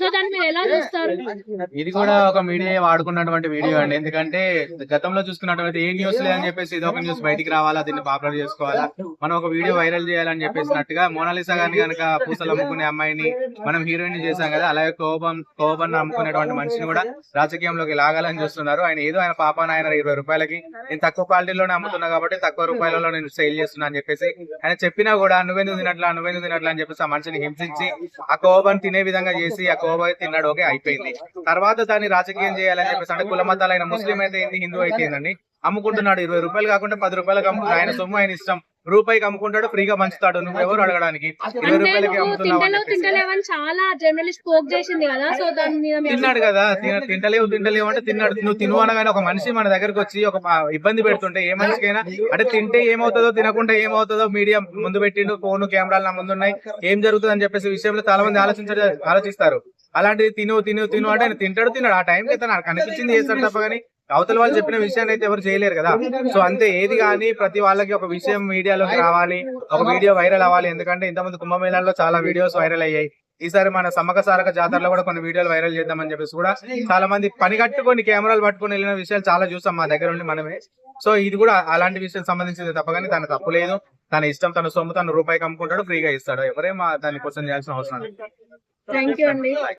So దాన్ని మీరు ఎలా చూస్తారు? ఇది కూడా ఒక మీడియా వాడుకున్నటువంటి వీడియో అండి. ఎందుకంటే గతంలో చూసుకున్నటువంటి ఏ న్యూస్ లేదని చెప్పేసి ఇది ఒక న్యూస్ బయటికి రావాలా దీన్ని పాపులర్ చేసుకోవాలా? మనం ఒక వీడియో వైరల్ చేయాలని చెప్పేసినట్టుగా మోనాలిసా గారిని కనుక పూసలు అమ్ముకునే అమ్మాయిని మనం హీరోయిన్ చేశాం కదా అలాగే కోపం కోపం అమ్ముకునేటువంటి మనిషిని కూడా రాజకీయంలోకి లాగాలని చూస్తున్నారు. ఆయన ఏదో ఆయన పాపాన ఆయన ఇరవై రూపాయలకి నేను తక్కువ క్వాలిటీలోనే అమ్ముతున్నా కాబట్టి తక్కువ రూపాయలలో నేను సేల్ చేస్తున్నా అని చెప్పేసి ఆయన చెప్పినా కూడా నువ్వెందుకు తినట్లా నువ్వెందుకు తినట్లా అని చెప్పేసి ఆ మనిషిని హింసించి ఆ కోపం తినే విధంగా చేసి ఆ తిన్నాడు. ఓకే అయిపోయింది. తర్వాత దాన్ని రాజకీయం చేయాలని చెప్పేసి అంటే కుల మతాలైన ముస్లిం అయితే ఏంది హిందూ అయితే ఏందండి? అమ్ముకుంటున్నాడు ఇరవై రూపాయలు కాకుండా పది రూపాయలకు అమ్ముకుంటాడు ఆయన సొమ్ము ఆయన ఇష్టం. రూపాయికి అమ్ముకుంటాడు ఫ్రీగా పంచుతాడు. నువ్వు ఎవరు అడగడానికి? ఇరవై రూపాయలకి అమ్ముతున్నావు చాలా జర్నలిస్ట్ పోక్ చేసింది కదా సో తిన్నాడు కదా తిన- తింటలేవు తింటలేవు అంటే తిన్నాడు. నువ్వు తిను అనగానే ఒక మనిషి మన దగ్గరకు వచ్చి ఒక ఇబ్బంది పెడుతుంటే ఏ మనిషికైనా అంటే తింటే ఏమవుతుందో తినకుంటే ఏమవుతుందో మీడియా ముందు పెట్టిండు ఫోన్ కెమెరాలు నా ముందు ఉన్నాయి ఏం జరుగుతుంది అని చెప్పేసి విషయంలో చాలా మంది ఆలోచించ ఆలోచిస్తారు. అలాంటిది తిను తిను తిను అంటే తింటాడు తిన్నాడు. ఆ టైంకి అయితే నాకు అనిపించింది చేస్తాడు తప్ప కానీ అవతల వాళ్ళు చెప్పిన విషయాన్ని అయితే ఎవరు చేయలేరు కదా. సో అంతే ఏది కానీ ప్రతి వాళ్ళకి ఒక విషయం మీడియాలోకి రావాలి ఒక వీడియో వైరల్ అవ్వాలి. ఎందుకంటే ఇంతమంది కుంభమేళాల్లో చాలా వీడియోస్ వైరల్ అయ్యాయి. ఈసారి మన సమ్మక సారక జాతరలో కూడా కొన్ని వీడియోలు వైరల్ చేద్దామని చెప్పేసి కూడా చాలా మంది పని కట్టుకొని కెమెరాలు పట్టుకొని వెళ్ళిన విషయాలు చాలా చూసాం మా దగ్గర ఉండి మనమే. సో ఇది కూడా అలాంటి విషయం సంబంధించింది తప్ప కానీ తన తప్పు లేదు. తన ఇష్టం తన సొమ్ము తన రూపాయికి అమ్ముకుంటాడు ఫ్రీగా ఇస్తాడు. ఎవరేం ఆ దాన్ని క్వశ్చన్ చేయాల్సిన అవసరం లేదు.